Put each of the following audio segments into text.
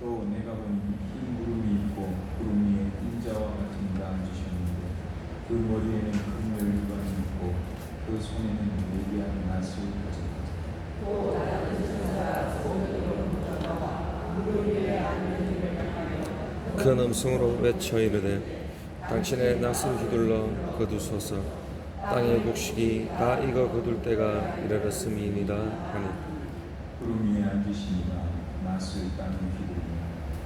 또 내가 본 흰 구름이 있고 구름 위에 인자와 같은 이가 앉으셨는데 그 머리에는 큰 열두가 있고 그 손에는 예비한 낫을 가졌다. 큰 음성으로 외쳐 이르되 당신의 낯을 휘둘러 거두소서 땅의 곡식이 다 익어 거둘 때가 이르렀음이니이다 하니 구름 위에 앉으시니가 낫을 땅에 휘두르며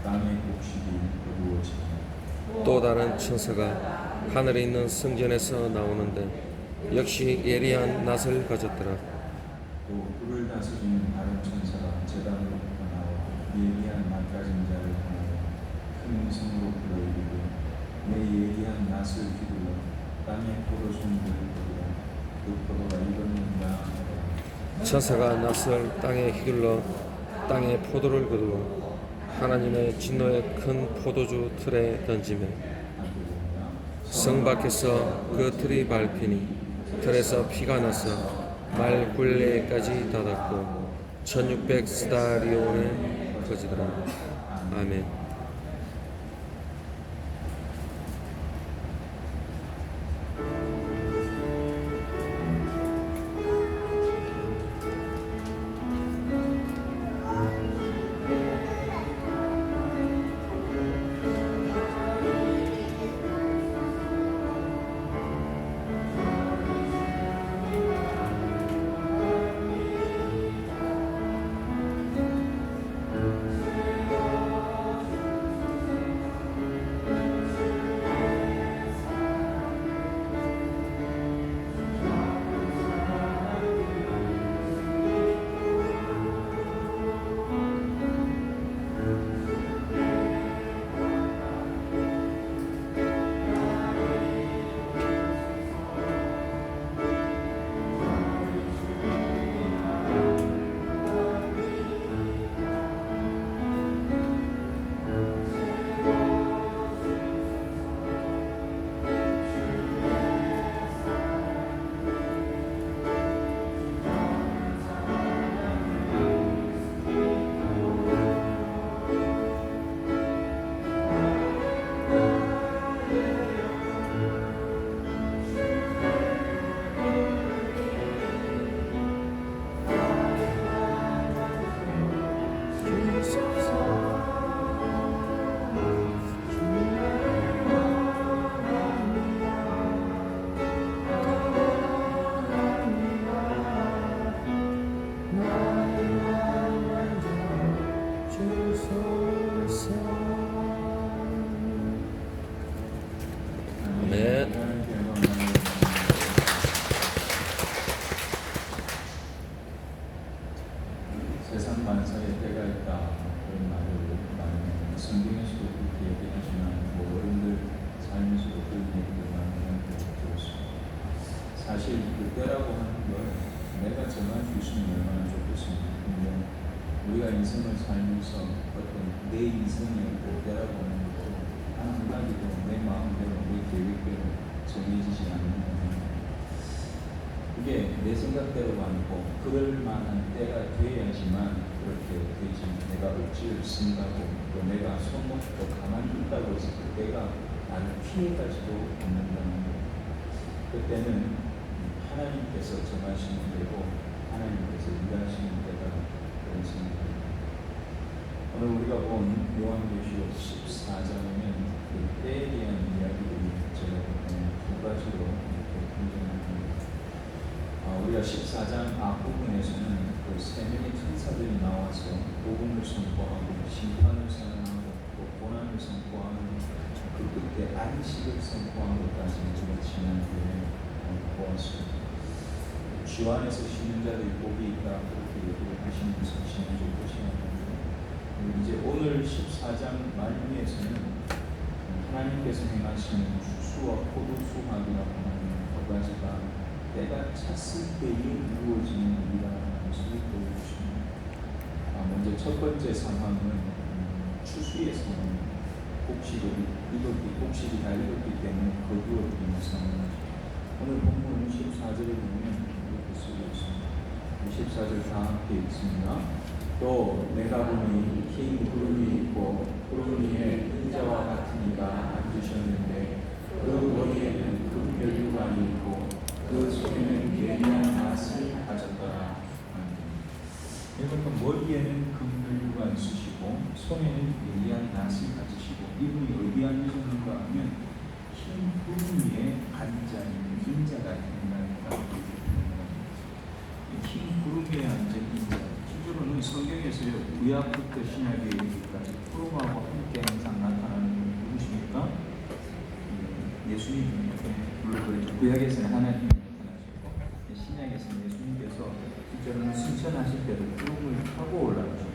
땅의 곡식이 거두어지며 또 다른 천사가 하늘에 있는 성전에서 나오는데 역시 예리한 낯을 가졌더라. 또 불을 다스리는 다른 천사가 제단으로부터 나와 예리한 낫가진 자를 향하여 큰 음성으로 불러 이르되 내 예리한 낫을 휘둘러 땅의 포도송이를 거두라 그 포도가 익었는가 하더라. 천사가 낯을 땅에 휘둘러 땅에 포도를 거두어 하나님의 진노의 큰 포도주 틀에 던지매 성 밖에서 그 틀이 밟히니 틀에서 피가 나서 말 굴레까지 닿았고 1600 스다리온에 터지더라. 아멘 억지를 쓴다고 또 내가 손놓고 가만히 있다고 해서 그 때가 나를 피해가지도 않는다는 거예요. 그때는 하나님께서 정하시는 대로 하나님께서 일하시는 때가 그런 생각입니다. 오늘 우리가 본 요한계시록 14장에는 그 때에 대한 이야기들이 제가 볼때는 두 가지로 이렇게 등장합니다 아, 우리가 14장 앞부분에서는 그 세 명의 천사들이 나와서 복음을 선포하고 심판을 선언하고 또 고난을 선포하는 그 끝에 안식을 선포한 것까지 우리가 지난주에 어, 보았습니다. 주 안에서 쉬는 자들이 복이 있다 그렇게 얘기를 하시면서 지난주 보시는데 이제 오늘 14장 말미에서는 하나님께서 행하시는 추수와 포도 수확이라고 하는 두 가지가 내가 찾을 때에 이루어지는 일이라는 것을 보여주십니다. 아, 먼저 첫 번째 상황은 음, 추수의 상황, 곡식을 이것이 곡식이다 이것기 때문에 거두어 드리는 상황이죠. 오늘 본문 24절에 보면 이렇게 쓰여 있습니다. 24절 다 함께 있습니다. 또 내가 보니 긴 구름이 있고 구름 위에 인자와 같은 이가 앉으셨는데 그 머리에 그 속에는 예리한 맛을 가졌더라. 여러분 머리에는 금들과 있으시고 손에는 예리한 낫을 가지시고 이분이 어디 앉으셨는가 하면 흰 구름 위에 앉아있는 흰자가 된다라고 흰 구름에 앉아있는 자 실제로는 성경에서 구약부터 신약에 이르기까지 구름하고 함께 항상 나타나는 누구십니까? 예수님입니다. 물론 구약에서는 하나님 이 나타나셨고 신약에서는 예수님께서 실제로는 승천하실 때도 구름을 타고 올라가셨고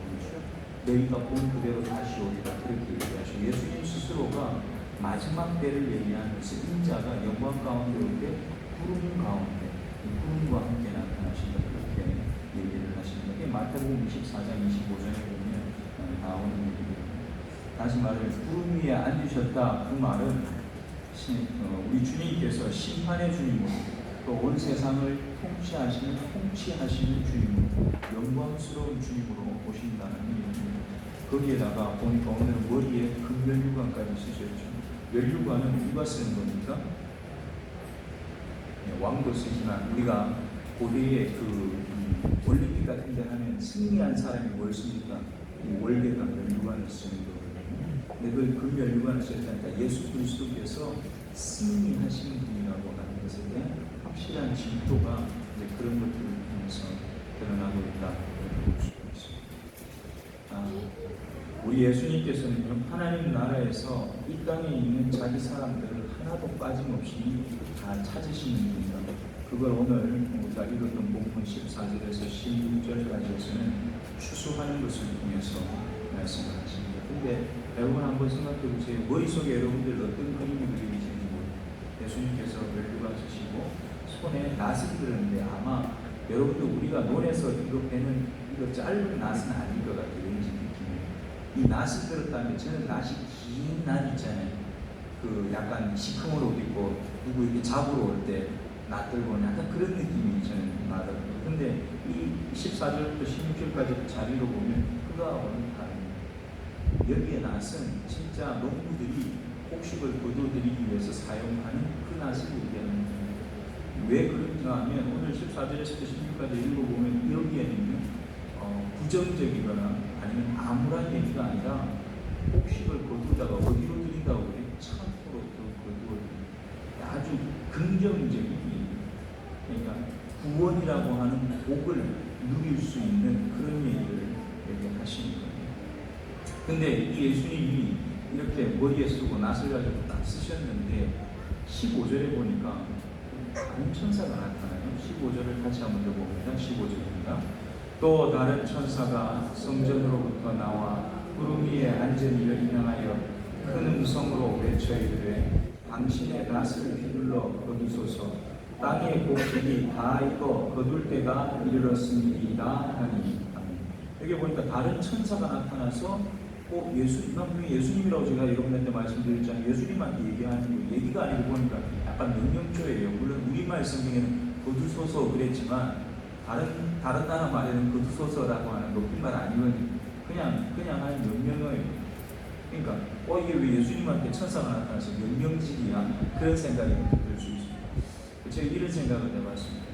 너희가 본 그대로 다시 오리라 그렇게 얘기하시고 예수님 스스로가 마지막 때를 얘기하면서 인자가 영광 가운데 올 때 구름 가운데 이 구름과 함께 나타나신다 그렇게 얘기를 하십니다. 이게 마태복음 24장 25절에 보면 어, 나오는 얘기입니다. 다시 말하면 구름 위에 앉으셨다 그 말은 신- 어, 우리 주님께서 심판의 주님으로 또 온 세상을 통치하시는 통치하시는 주님으로 영광스러운 주님으로 오신다는 얘기입니다. 거기에다가 보니까 오늘 머리에 금면류관까지 쓰셨죠. 면류관은 누가 쓰는 겁니까? 네, 왕도 쓰지만 우리가 고대의 그 음, 올림픽 같은 데 하면 승리한 사람이 뭘 씁니까? 이 월계가 면류관을 쓰는 거거든요. 근데 그 금면류관을 쓰셨다니까 예수 그리스도께서 승리하신 분이라고 하는 것에 대한 확실한 진도가 이제 그런 것들을 통해서 드러나고 있습니다. 아, 우리 예수님께서는 하나님 나라에서 이 땅에 있는 자기 사람들을 하나도 빠짐없이 다 찾으시는 분이다. 그걸 오늘 우리가 읽었던 본문 14절에서 16절까지에서는 추수하는 것을 통해서 말씀을 하십니다. 근데 여러분 한번 생각해 보세요. 머릿속에 여러분들 어떤 그림이 그려지는지 모르겠어요. 예수님께서 멸류관 쓰시고 손에 낫을 들었는데 아마 여러분들 우리가 논에서 이거 배는 이거 짧은 낫은 아닐 것 같아요. 왠지 느낌이. 이 낫을 들었다면 저는 낫이 긴 낫 있잖아요. 그 약간 시커먼 옷 입고 누구 이렇게 잡으러 올 때 낫 들고 오는 약간 그런 느낌이 저는 나더라고요. 근데 이 14절부터 16절까지 자리로 보면 그가 오는 다릅니다. 여기에 낫은 진짜 농부들이 곡식을 거둬들이기 위해서 사용하는 그 낫을 얘기하는. 왜 그런가 하면 오늘 14절에서 16절까지 읽어보면 여기에는요 어, 부정적이거나 아니면 암울한 얘기가 아니라 곡식을 거두다가 어디로 들인다고 그래? 창고로 거두어 아주 긍정적인 얘기 그러니까 구원이라고 하는 복을 누릴 수 있는 그런 얘기를 얘기하시는 거예요. 근데 이 예수님이 이렇게 머리에 쓰고 낫을 가지고 딱 쓰셨는데 15절에 보니까 다른 천사가 나타나요. 15절을 같이 한번 읽어봅니다. 15절입니다. 또 다른 천사가 성전으로부터 나와 구름 위에 앉은 이를 인하여 큰 음성으로 외쳐 이르되 당신의 낫을 휘둘러 거두소서 땅의 곡식이 다 익어 거둘 때가 이르렀습니다 하니. 여기 보니까 다른 천사가 나타나서 꼭 예수, 분명히 예수님이라고 제가 여러분한테 말씀드렸잖아요. 예수님한테 얘기하는 거 얘기가 아니고 보니까 약간 명령조예요. 물론 우리말 성경에는 거두소서 그랬지만 다른 다른 나라 말에는 거두소서라고 하는 높임말 아니거든요. 그냥 그냥 하는 명령어예요. 그러니까 어 이게 왜 예수님한테 천사가 나타나서 명령직이야 그런 생각이 들 수 있습니다. 제가 이런 생각을 해봤습니다.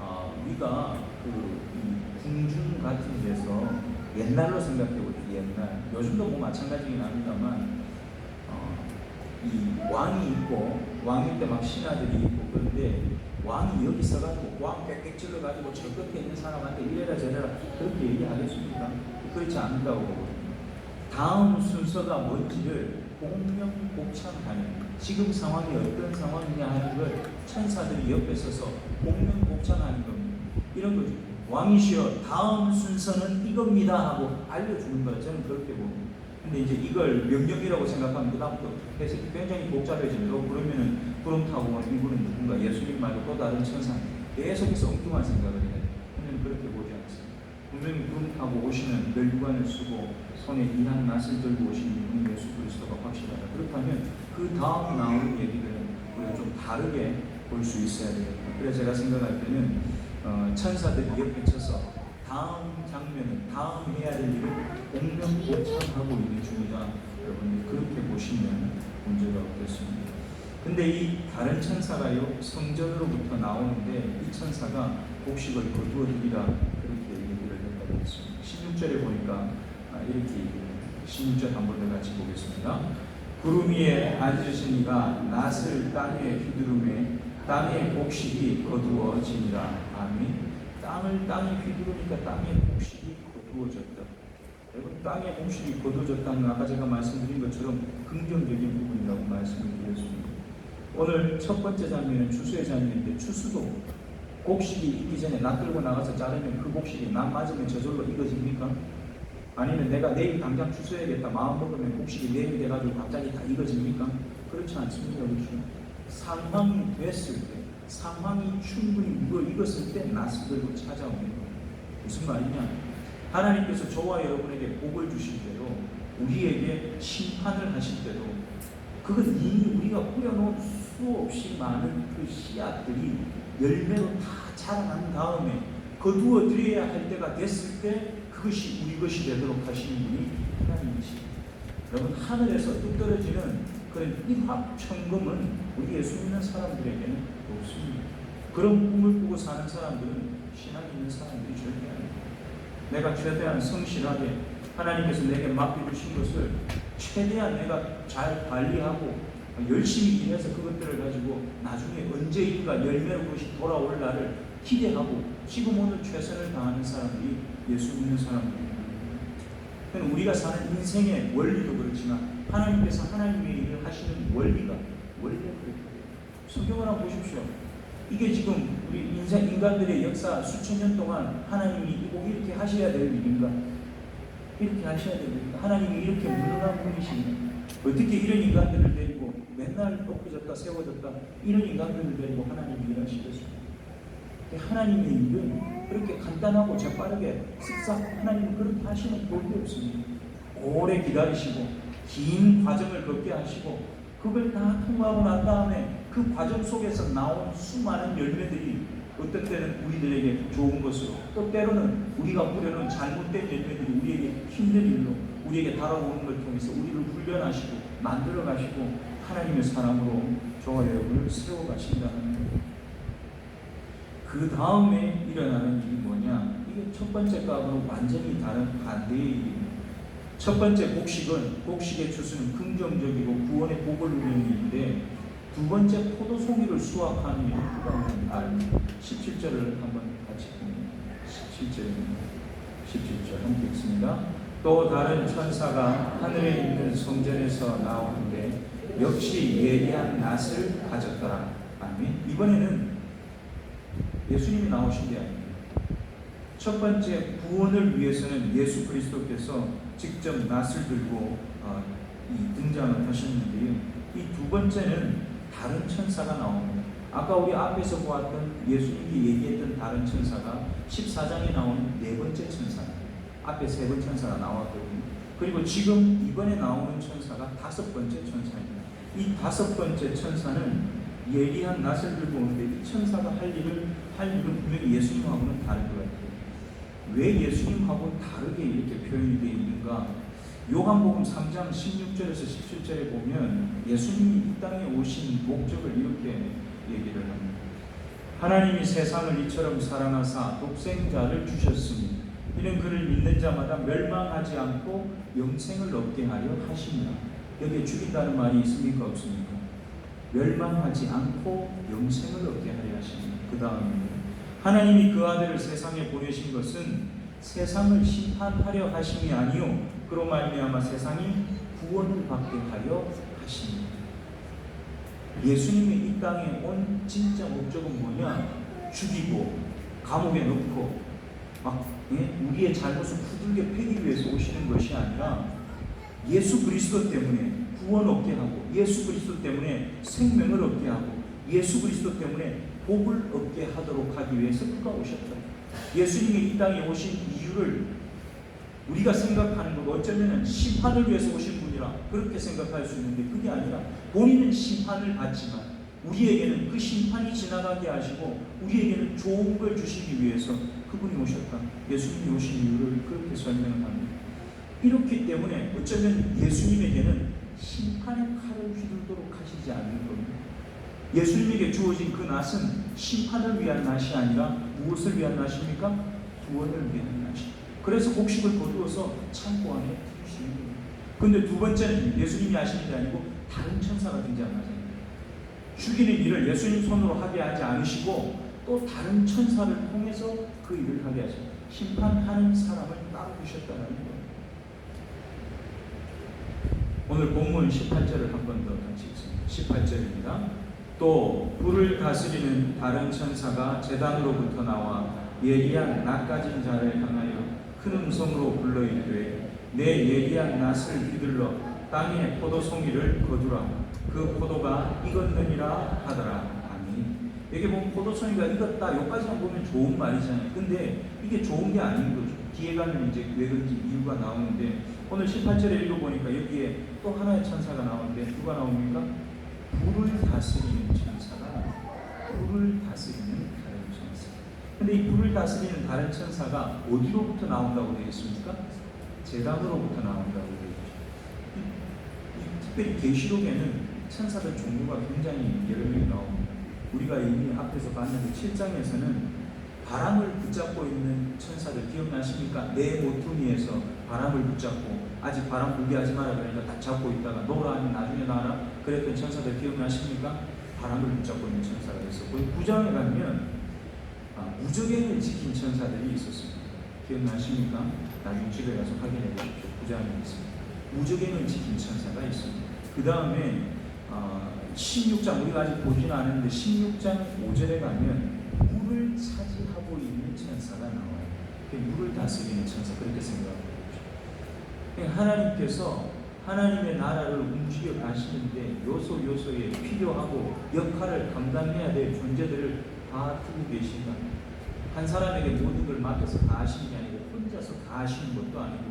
아, 우리가 그이 궁중 같은 데서 옛날로 생각해보죠. 옛날. 요즘도 뭐 마찬가지긴 합니다만 어, 이 왕이 있고 왕일 때 막 신하들이 있고 그런데 왕이 여기 서가지고 왕 꽥꽥 찔러가지고 저 끝에 있는 사람한테 이래라 저래라 그렇게 얘기하겠습니까? 그렇지 않다고 보거든요. 다음 순서가 뭔지를 공명복창하는 지금 상황이 어떤 상황이냐 하는 걸 천사들이 옆에 서서 공명복창하는 겁니다. 이런 거죠. 왕이시여 다음 순서는 이겁니다 하고 알려주는 거라 저는 그렇게 봅니다. 근데 이제 이걸 명령이라고 생각하면 그다음부터 해석이 굉장히. 어, 그러면은 구름 타고 온 이분은 누군가 예수님 말고 또 다른 천사 계속해서 엉뚱한 생각을 해요. 저는 그렇게 보지 않습니다. 분명히 구름 타고 오시는 멸관을 쓰고 손에 이한 낫을 들고 오시는 이분 예수 그리스도가 확실하다. 그렇다면 그 다음 나오는 얘기들은 우리가 좀 다르게 볼 수 있어야 되겠다. 그래서 제가 생각할 때는 어, 천사들이 옆에 쳐서 다음 장면은 다음 해야 될 일을 공명복창하고 있는 중이다. 여러분 그렇게 보시면 문제가 없겠습니다. 근데 이 다른 천사가요 성전으로부터 나오는데 이 천사가 곡식을 거두어 드리라 그렇게 얘기를 했다고 했습니다. 16절에 보니까 아, 이렇게 얘기해요. 16절 한 번 더 같이 보겠습니다. 구름 위에 앉으신 이가 낫을 땅에 휘두르매 땅의 곡식이 거두어지니라. 아멘. 땅을 땅에 휘두르니까 땅의 곡식이 거두어졌다. 여러분 땅의 곡식이 거두어졌다는 건 아까 제가 말씀드린 것처럼 긍정적인 부분이라고 말씀을 드렸습니다. 오늘 첫 번째 장면은 추수의 장면인데 추수도 곡식이 익기 전에 낫 들고 나가서 자르면 그 곡식이 낫 맞으면 저절로 익어집니까? 아니면 내가 내일 당장 추수해야겠다 마음 먹으면 곡식이 내일 돼가지고 갑자기 다 익어집니까? 그렇지 않습니다. 그렇죠? 상황이 됐을 때 상황이 충분히 무거 익었을 때 들고 찾아오는 거예요. 무슨 말이냐? 하나님께서 저와 여러분에게 복을 주실 때도 우리에게 심판을 하실 때도 그건 이미 우리가 뿌려놓은 수없이 많은 그 씨앗들이 열매로 다 자라난 다음에 거두어 드려야 할 때가 됐을 때 그것이 우리 것이 되도록 하시는 분이 하나님이십니다. 여러분 하늘에서 뚝 떨어지는 그런 일합천금은 우리 예수 믿는 사람들에게는 없습니다. 그런 꿈을 꾸고 사는 사람들은 신앙 있는 사람들이 절대 아닙니다. 내가 최대한 성실하게 하나님께서 내게 맡겨주신 것을 최대한 내가 잘 관리하고 열심히 일해서 그것들을 가지고 나중에 언제인가 열매로 그것이 돌아올 날을 기대하고 지금 오늘 최선을 다하는 사람들이 예수 믿는 사람들입니다. 그러니까 우리가 사는 인생의 원리도 그렇지만 하나님께서 하나님의 하시는 원리가 원리가 그렇거든요. 성경을 한번 보십시오. 이게 지금 우리 인생 인간들의 역사 수천 년 동안 하나님이 꼭 이렇게 하셔야 될 일인가? 이렇게 하셔야 됩니까? 하나님이 이렇게 무능한 분이신가? 어떻게 이런 인간들을 데리고 맨날 엎어졌다 세워졌다 이런 인간들을 데리고 하나님이 일하시겠습니까? 하나님의 일은 그렇게 간단하고 재빠르게 쓱싹 하나님은 그렇게 하시는 법이 없습니다. 오래 기다리시고 긴 과정을 겪게 하시고 그걸 다 통과하고 난 다음에 그 과정 속에서 나온 수많은 열매들이 어떤 때는 우리들에게 좋은 것으로 또 때로는 우리가 뿌려놓은 잘못된 열매들이 우리에게 힘든 일로 우리에게 다가오는 걸 통해서 우리를 훈련하시고 만들어 가시고 하나님의 사람으로 저와 여러분을 세워 가신다는 거예요. 그 다음에 일어나는 일이 뭐냐? 이게 첫 번째 과하고는 완전히 다른 반대의 일입니다. 첫 번째 곡식은 곡식의 추수는 긍정적이고 구원의 복을 누리는 일인데 두 번째 포도송이를 수확하는 그다음에 알 17절을 한번 같이 보면 17절입니다. 17절 함께 읽습니다. 또 다른 천사가 하늘에 있는 성전에서 나오는데 역시 예리한 낫을 가졌더라. 아멘. 이번에는 예수님이 나오신 게 아닙니다. 첫 번째 구원을 위해서는 예수 그리스도께서 직접 낫을 들고 어, 이 등장을 하셨는데요. 이 두 번째는 다른 천사가 나옵니다. 아까 우리 앞에서 보았던 예수님이 얘기했던 다른 천사가 14장에 나오는 네 번째 천사입니다. 앞에 세 번 천사가 나왔거든요. 그리고 지금 이번에 나오는 천사가 다섯 번째 천사입니다. 이 다섯 번째 천사는 예리한 낫을 들고 오는데 이 천사가 할 일을 할 일은 분명히 예수님하고는 것 같아요. 왜 예수님하고 다르게 이렇게 표현이 되어 있는가? 요한복음 3장 16절에서 17절에 보면 예수님이 이 땅에 오신 목적을 이렇게 얘기를 합니다. 하나님이 세상을 이처럼 사랑하사 독생자를 주셨으니 이는 그를 믿는 자마다 멸망하지 않고 영생을 얻게 하려 하시니라. 여기에 죽인다는 말이 있습니까 없습니까? 멸망하지 않고 영생을 얻게 하려 하시니라. 그 다음입니다. 하나님이 그 아들을 세상에 보내신 것은 세상을 심판하려 하심이 아니요 그로 말미암아 세상이 구원을 받게 하려 하십니다. 예수님이 이 땅에 온 진짜 목적은 뭐냐? 죽이고 감옥에 넣고 막 예? 우리의 잘못을 후들겨 패기 위해서 오시는 것이 아니라 예수 그리스도 때문에 구원 얻게 하고 예수 그리스도 때문에 생명을 얻게 하고 예수 그리스도 때문에 복을 얻게 하도록 하기 위해서 그가 오셨다. 예수님이 이 땅에 오신 이유를 우리가 생각하는 것 어쩌면 심판을 위해서 오신 분이라 그렇게 생각할 수 있는데 그게 아니라 본인은 심판을 받지만 우리에게는 그 심판이 지나가게 하시고 우리에게는 좋은 걸 주시기 위해서 그분이 오셨다. 예수님이 오신 이유를 그렇게 설명을 합니다. 이렇기 때문에 어쩌면 예수님에게는 심판의 칼을 휘둘도록 하시지 않는 겁니다. 예수님에게 주어진 그 낫은 심판을 위한 낫이 아니라 무엇을 위한 낫입니까? 구원을 위한 낫이. 그래서 곡식을 거두어서 창고 안에 두시는 거예요. 근데 두 번째는 예수님이 하시는 게 아니고 다른 천사가 등장하세요. 죽이는 일을 예수님 손으로 하게 하지 않으시고 또 다른 천사를 통해서 그 일을 하게 하십니다. 심판하는 사람을 따로 두셨다는 거예요. 오늘 본문 18절을 한 번 더 같이 읽습니다. 18절입니다. 또 불을 다스리는 다른 천사가 재단으로부터 나와 예리한 낯가진 자를 향하여 큰 음성으로 불러 이르되 내 예리한 낯을 휘둘러 땅에 포도송이를 거두라. 그 포도가 익었느니라 하더라. 아멘. 여기 보면 포도송이가 익었다. 여기까지만 보면 좋은 말이잖아요. 근데 이게 좋은 게 아닌 거죠. 뒤에 가면 이제 왜 그런지 이유가 나오는데 오늘 18절에 읽어보니까 여기에 또 하나의 천사가 나오는데 누가 나옵니까? 불을 다스리는 천사가 불을 다스리는 다른 천사. 근데 이 불을 다스리는 다른 천사가 어디로부터 나온다고 되어 있습니까? 재단으로부터 나온다고 이 특별히 계시록에는 천사들 종류가 굉장히 여러 명이 나옵니다. 우리가 이미 앞에서 봤는데 7장에서는 바람을 붙잡고 있는 천사들 기억나십니까? 내 모퉁이에서 바람을 붙잡고 아직 바람 불게 하지 마라 그러니까 딱 잡고 있다가 놓으라 하면 나중에 나라 그랬던 천사들 기억나십니까? 바람을 붙잡고 있는 천사가 있었고 구장에 가면 아, 무적행을 지킨 천사들이 있었습니다. 기억나십니까? 나중에 집에 가서 확인해 보십시오. 구장에 있습니다. 무적행을 지킨 천사가 있습니다. 그 다음에 어, 16장 우리가 아직 보지는 않았는데 16장 5절에 가면 물을 차지하고 있는 천사가 나와요. 그게 물을 다스리는 천사 그렇게 있죠. 하나님께서 하나님의 나라를 움직여 가시는데 요소 요소에 필요하고 역할을 감당해야 될 존재들을 다 두고 계신다. 한 사람에게 모든 걸 맡겨서 다 하시는 게 아니고 혼자서 다 하시는 것도 아니고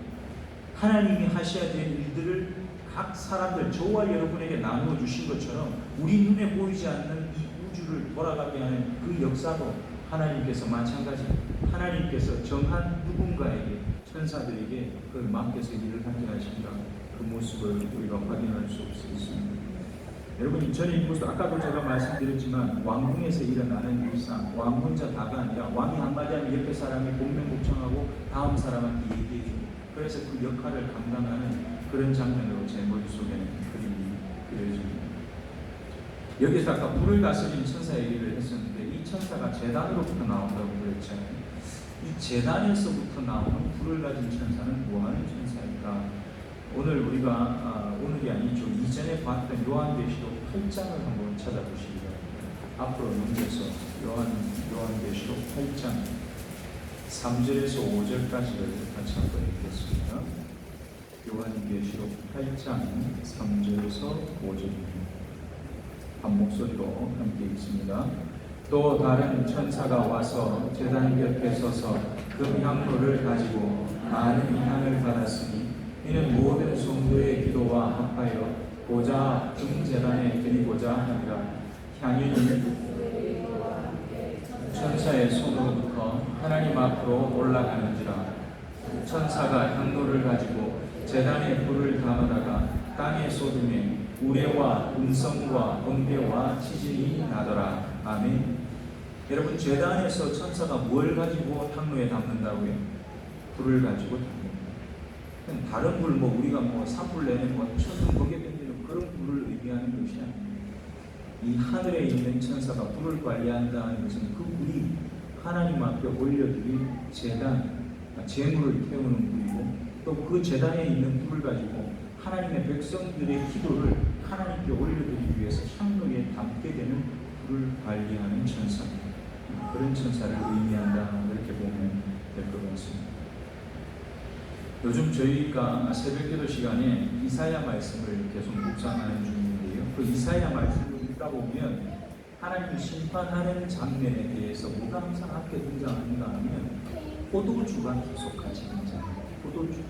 하나님이 하셔야 될 일들을 각 사람들 저와 여러분에게 나누어 주신 것처럼 우리 눈에 보이지 않는 이 우주를 돌아가게 하는 그 역사도 하나님께서 마찬가지 하나님께서 정한 누군가에게 천사들에게 그걸 맡겨서 일을 하게 하신다 그 모습을 우리가 확인할 수 있습니다. 여러분 이 모습 아까도 제가 말씀드렸지만 왕궁에서 일어나는 일상 왕 혼자 다가 아니라 왕이 한마디 하면 옆에 사람이 복명복청하고 다음 사람한테 얘기해주고 그래서 그 역할을 감당하는 그런 장면으로 제 머릿속에는 그림이 그려집니다. 여기서 아까 불을 다스리는 천사 얘기를 했었는데 이 천사가 재단으로부터 나온다고 그랬잖아요. 이 재단에서부터 나오는 불을 가진 천사는 뭐하는 천사일까? 오늘 우리가 아, 오늘이 아니죠. 이전에 봤던 요한계시록 8장을 한번 찾아보시기 바랍니다. 앞으로 넘겨서 요한 요한계시록 8장 3절에서 5절까지를 같이 한번 읽겠습니다. 요한계시록 8장 3절에서 5절입니다. 한 목소리로 함께 읽습니다. 또 다른 천사가 와서 제단 곁에 서서 그 향로를 가지고 많은 향을 받았으니 이는 모든 성도의 기도와 합하여 보좌 중재단에 드리고자 하니라. 향유는 천사의 손으로부터 하나님 앞으로 올라가는지라. 천사가 향로를 가지고 재단에 불을 담아다가 땅에 쏟음에 우레와 음성과 번개와 지진이 나더라. 아멘 여러분 재단에서 천사가 뭘 가지고 향로에 담는다고요? 불을 가지고 담는다. 다른 불, 뭐 우리가 뭐 산불 내는 뭐 천둥 번개 던지는 그런 불을 의미하는 것이 아닙니다. 이 하늘에 있는 천사가 불을 관리한다는 것은 그 불이 하나님 앞에 올려드린 재단, 재물을 태우는 불이고 또 그 재단에 있는 불을 가지고 하나님의 백성들의 기도를 하나님께 올려드리기 위해서 향로에 담게 되는 불을 관리하는 천사 그런 천사를 의미한다 이렇게 보면 될 것 같습니다. 요즘 저희가 새벽기도 시간에 이사야 말씀을 계속 묵상하는 중인데요. 그 이사야 말씀을 읽다 보면 하나님이 심판하는 장면에 대해서 뭐가 항상 함께 등장하는가 하면 포도주가 계속 같이 등장해요. 포도주,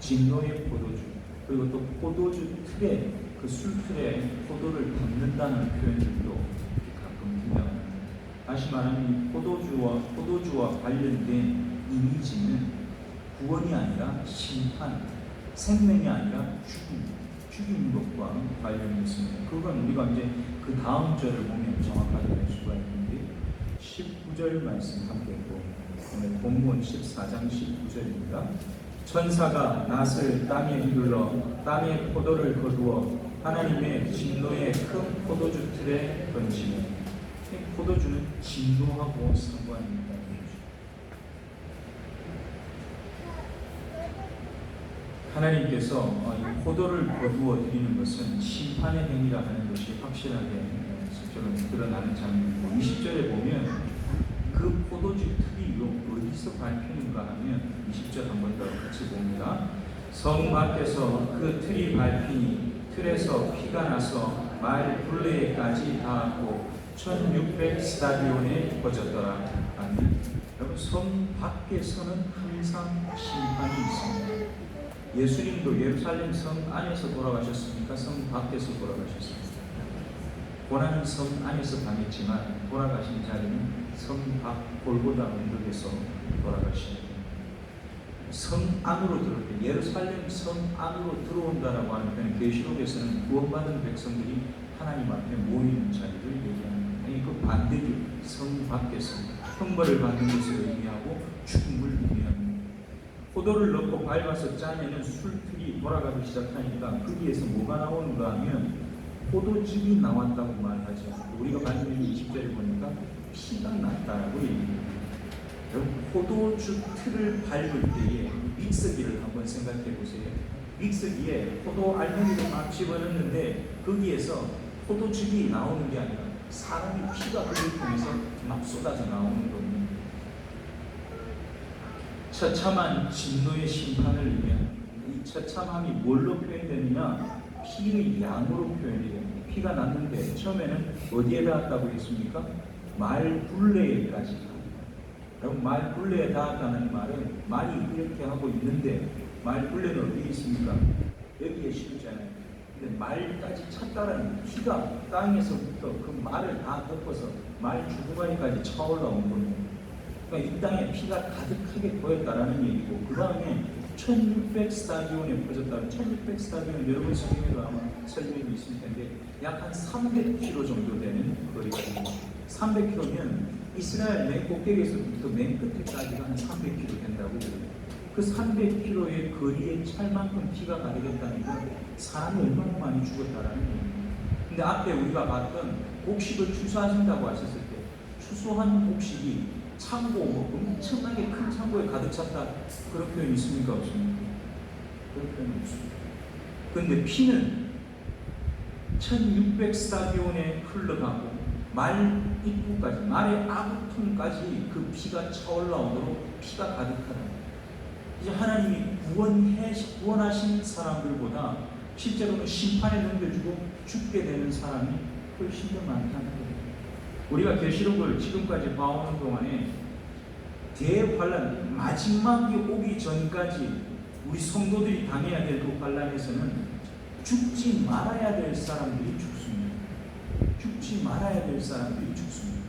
진노의 포도주, 그리고 또 포도주 틀에 그 술틀에 포도를 담는다는 표현들도 등장합니다. 다시 말하면 이 포도주와 포도주와 관련된 이미지는 구원이 아니라 심판, 생명이 아니라 죽음, 죽이는 것과 관련이 있습니다. 그건 우리가 이제 그 다음 절을 보면 정확하게 알 수가 있는데 19절 말씀 함께 오늘 본문 14장 19절입니다. 천사가 낫을 땅에 휘둘러 땅에 포도를 거두어 하나님의 진노의 큰 포도주 틀에 던지며 이 포도주는 진노하고 상관입니다. 하나님께서 어, 이 포도를 거두어 드리는 것은 심판의 행위라 하는 것이 확실하게 어, 저는 드러나는 장면이고 20절에 보면 그 포도주 특이요 어디서 밟히는가 하면 20절 한 번 더 같이 봅니다. 성 밖에서 그 틀이 밟히니 틀에서 피가 나서 말 굴레에까지 닿았고 1600 스타디온에 퍼졌더라. 여러분 성 밖에서는 항상 심판이 있습니다. 예수님도 예루살렘 성 안에서 돌아가셨습니까? 성 밖에서 돌아가셨습니까? 고난은 성 안에서 당했지만 돌아가신 자리는 성 밖 골고다 언덕에서 돌아가십니다. 성 안으로 들어올 때 예루살렘 성 안으로 들어온다라고 하는 표현 계시록에서는 구원받은 백성들이 하나님 앞에 모이는 자리를 얘기합니다. 반대죠. 성 밖에서 형벌을 받는 것을 의미하고 죽음을 의미합니다. 포도를 넣고 밟아서 짜내는 술틀이 돌아가기 시작하니까 거기에서 뭐가 나오는가 하면 포도즙이 나왔다고 말하죠. 우리가 말씀드린 20절에 보니까 피가 났다라고 얘기합니다. 포도주 틀을 밟을 때에 믹서기를 한번 생각해 보세요. 믹서기에 포도 알맹이를 막 집어넣는데 거기에서 포도즙이 나오는 게 아니라 사람이 피가 그를 통해서 막 쏟아져 나오는 겁니다. 처참한 진노의 심판을 의미합니다. 이 처참함이 뭘로 표현되느냐? 피의 양으로 표현이 됩니다. 피가 났는데 처음에는 어디에 닿았다고 했습니까? 말 굴레에까지. 여러분 말 굴레에 닿았다는 말은 말이 이렇게 하고 있는데 말 굴레는 어디 있습니까? 여기에 실잖아요. 근데 말까지 찼다라는 피가 땅에서부터 그 말을 다 덮어서 말 주부가리까지 차올라온 겁니다. 그러니까 이 땅에 피가 가득하게 보였다라는 얘기고 그 다음에 1600 스타디온에 퍼졌다는 1600 스타디온 여러분 성경에도 아마 설명이 있을 텐데 약 한 300km 정도 되는 거리가 됩니다. 300km면 이스라엘 맨 꼭대기에서부터 맨 끝에까지가 한 300km 된다고 그래요. 그 300km의 거리에 찰 만큼 피가 가득했다는 건 사람이 얼마나 많이 죽었다라는 얘기입니다. 근데 앞에 우리가 봤던 곡식을 추수하신다고 하셨을 때 추수한 곡식이 창고 뭐 엄청나게 큰 창고에 가득 찼다 그런 표현이 있습니까 없습니까? 그런 표현이 없습니다. 그런데 피는 1600 스타디온에 흘러가고 말 입구까지 말의 아구통까지 그 피가 차올라오도록 피가 가득하다. 이제 하나님이 구원해 구원하신 사람들보다 실제로는 심판에 넘겨주고 죽게 되는 사람이 훨씬 더 많다는 거예요. 우리가 계시록을 지금까지 봐오는 동안에 대환란 마지막이 오기 전까지 우리 성도들이 당해야 될 그 환란에서는 죽지 말아야 될 사람들이 죽습니다. 죽지 말아야 될 사람들이 죽습니다.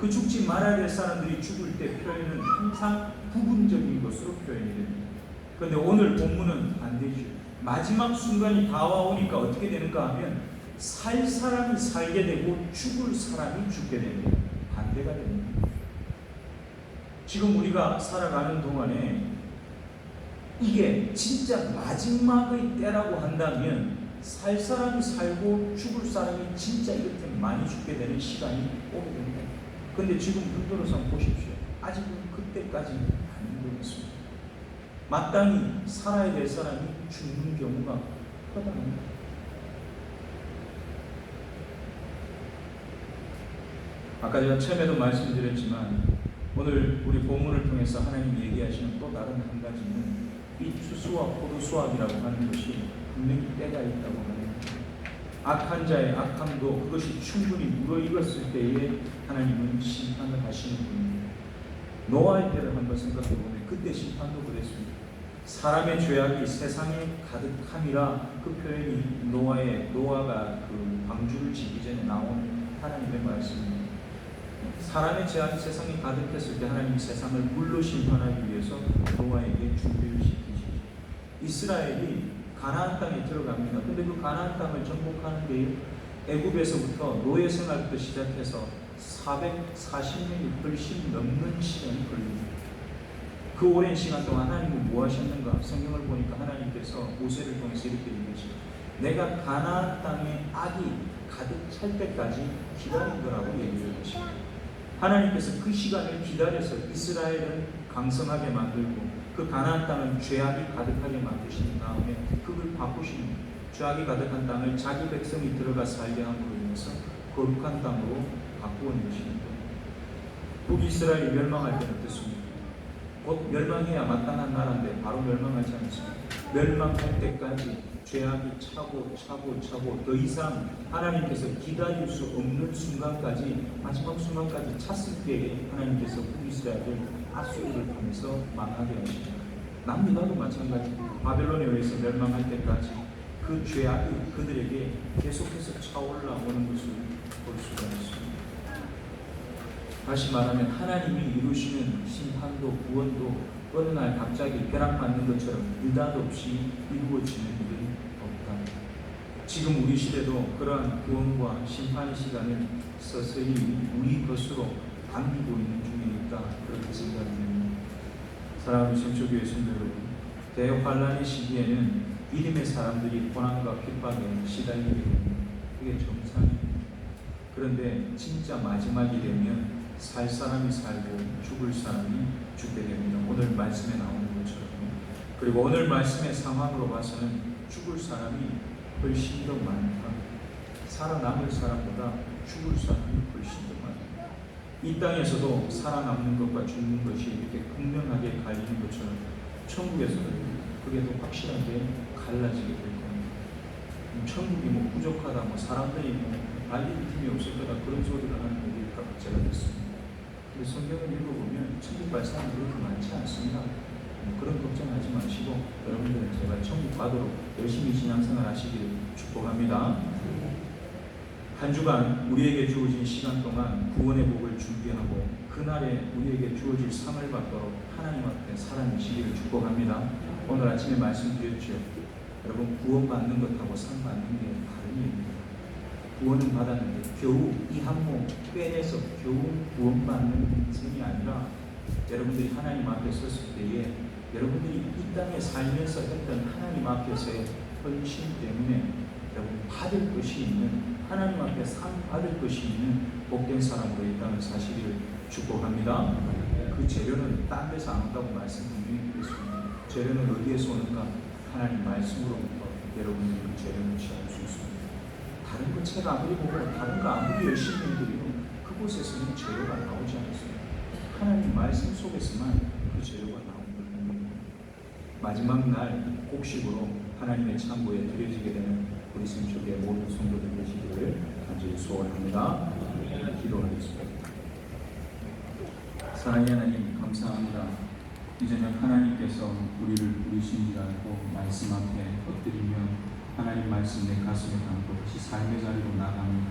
그 죽지 말아야 될 사람들이 죽을 때 표현은 항상 부분적인 것으로 표현이 됩니다. 그런데 오늘 본문은 반대죠. 마지막 순간이 다가오니까 어떻게 되는가 하면 살 사람이 살게 되고 죽을 사람이 죽게 됩니다. 반대가 됩니다. 지금 우리가 살아가는 동안에 이게 진짜 마지막의 때라고 한다면 살 사람이 살고 죽을 사람이 진짜 이렇게 많이 죽게 되는 시간이 오게 됩니다. 근데 지금 분도로상 보십시오. 아직은 그 때까지는 아닌 것 같습니다. 마땅히 살아야 될 사람이 죽는 경우가 허다합니다. 아까 제가 처음에도 말씀드렸지만 오늘 우리 본문을 통해서 하나님 얘기하시는 또 다른 한 가지는 이 추수와 포도 수확이라고 하는 것이 분명히 때가 있다고 합니다. 악한 자의 악함도 그것이 충분히 무르익었을 때에 하나님은 심판을 하시는 분입니다. 노아의 때를 한번 생각해 보면 그때 심판도 그랬습니다. 사람의 죄악이 세상에 가득함이라 그 표현이 노아의 노아가 그 방주를 지기 전에 나온 하나님의 말씀입니다. 사람의 죄악이 세상에 가득했을 때 하나님이 세상을 물로 심판하기 위해서 노아에게 준비를 시키시죠. 이스라엘이 가나안 땅에 들어갑니다. 근데 그 가나안 땅을 정복하는 게 애굽에서부터 노예 생활부터 시작해서 440년이 훨씬 넘는 시간이 걸립니다. 그 오랜 시간 동안 하나님은 뭐 하셨는가? 성경을 보니까 하나님께서 모세를 통해서 이렇게 얘기하시죠. 내가 가나안 땅에 악이 가득 찰 때까지 기다린 거라고 얘기를 하십니다. 하나님께서 그 시간을 기다려서 이스라엘을 강성하게 만들고 그 가나안 땅은 죄악이 가득하게 만드신 다음에 그걸 바꾸시는. 죄악이 가득한 땅을 자기 백성이 들어가 살게 함으로 인해서 거룩한 땅으로 내시는 거예요. 북이스라엘이 멸망할 때는 어떻습니까? 곧 멸망해야 마땅한 나라인데 바로 멸망하지 않습니다. 멸망할 때까지 죄악이 차고 차고 차고 더 이상 하나님께서 기다릴 수 없는 순간까지 마지막 순간까지 찼을 때에 하나님께서 북이스라엘을 아수르를 통해서 망하게 하십니다. 남유다도 마찬가지. 바벨론에 의해서 멸망할 때까지 그 죄악이 그들에게 계속해서 차올라오는 것을 볼 수가 있습니다. 다시 말하면 하나님이 이루시는 심판도 구원도 어느 날 갑자기 벼락맞는 것처럼 느닷없이 이루어지는 일은 없다. 지금 우리 시대도 그러한 구원과 심판의 시간을 서서히 우리 것으로 당기고 있는 중에 있다. 그렇게 생각이 됩니다. 사랑하는 성초교회 성도 여러분, 대환란의 시기에는 믿음의 사람들이 고난과 핍박에 시달리게 됩니다. 그게 정상입니다. 그런데 진짜 마지막이 되면 살 사람이 살고 죽을 사람이 죽게 됩니다. 오늘 말씀에 나오는 것처럼. 그리고 오늘 말씀의 상황으로 봐서는 죽을 사람이 훨씬 더 많다. 살아남을 사람보다 죽을 사람이 훨씬 더 많다. 이 땅에서도 살아남는 것과 죽는 것이 이렇게 극명하게 갈리는 것처럼 천국에서도 그게 더 확실하게 갈라지게 될 겁니다. 천국이 뭐 부족하다, 뭐 사람들이 뭐 알릴 틈이 없을 거다 그런 소리를 하는 얘기가 제가 됐습니다. 근데 성경을 읽어보면 천국 갈 사람이 그렇게 많지 않습니다. 뭐 그런 걱정하지 마시고 여러분들은 제가 천국 가도록 열심히 신앙생활 하시기를 축복합니다. 한 주간 우리에게 주어진 시간 동안 구원의 복을 준비하고 그날에 우리에게 주어질 상을 받도록 하나님 앞에 살아내시기를 축복합니다. 오늘 아침에 말씀드렸죠. 여러분 구원받는 것하고 상 받는 게 다른 일입니다. 구원은 받았는데 겨우 이 한몸 빼내서 겨우 구원받는 인생이 아니라 여러분들이 하나님 앞에 섰을 때에 여러분들이 이 땅에 살면서 했던 하나님 앞에서의 헌신 때문에 여러분 받을 것이 있는 하나님 앞에 상 받을 것이 있는 복된 사람으로 있다는 사실을 축복합니다. 그 재료는 딴 데서 안 온다고 말씀 분명히 드렸습니다. 재료는 어디에서 오는가? 하나님 말씀으로부터 여러분들이 그 재료를 취할 수 있습니다. 다른 거 책 아무리 보고 다른 거 아무리 열심히 해드리고 그곳에서는 재료가 나오지 않습니다. 하나님 말씀 속에서만 그 재료가 나오는 겁니다. 마지막 날 곡식으로 하나님의 창고에 드려지게 되는 우리 성축의 모든 성도들 되시기를 간절히 소원합니다. 기도하겠습니다. 사랑의 하나님 감사합니다. 이 저녁 하나님께서 우리를 알고 말씀 앞에 엎드리며 하나님 말씀 내 가슴에 담고 다시 삶의 자리로 나갑니다.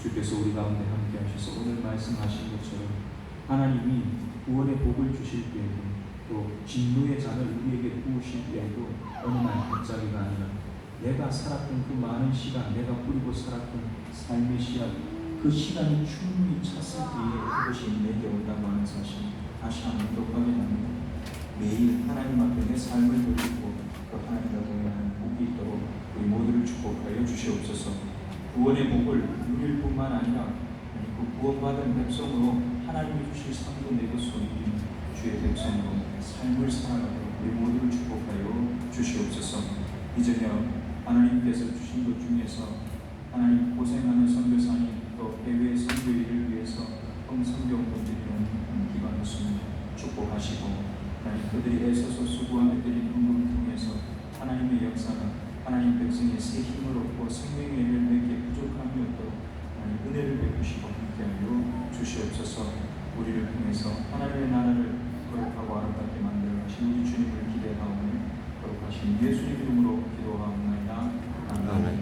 주께서 우리 가운데 함께 하셔서 오늘 말씀하신 것처럼 하나님이 구원의 복을 주실 때에도 또 진노의 잔을 우리에게 부으실 때에도 어느 날 갑자기가 아니라 내가 살았던 그 많은 시간, 내가 뿌리고 살았던 삶의 씨앗, 그 시간이 충분히 찼을 때에 그것이 내게 온다고 하는 사실 다시 한번 똑하게 합니다. 매일 하나님 앞에 내 삶을 드리고 또 하나님과 동행하는 복이 있도록 우리 모두를 축복하여 주시옵소서. 구원의 복을 누릴 뿐만 아니라 그 구원받은 백성으로 하나님이 주실 상도 내 것으로 누리는 주의 백성으로 삶을 살아가도록 우리 모두를 축복하여 주시옵소서. 이 저녁 하나님께서 주신 것 중에서 하나님 고생하는 선교사님 또 해외 선교 일을 위해서 성성경분들이는 기관했습니다. 축복하시고 하나님 그들이 애써서 수고하며 드린 헌금을 통해서 하나님의 역사가 하나님 백성의 새 힘을 얻고 생명의 열매에 부족함이 없도록 하나님 은혜를 베푸시고 함께하여 주시옵소서 우리를 통해서 하나님의 나라를 거룩하고 아름답게 만들어 가신 우리 주님을 기대하오며 거룩하신 예수님 이름으로 기도하옵나이다. 아멘.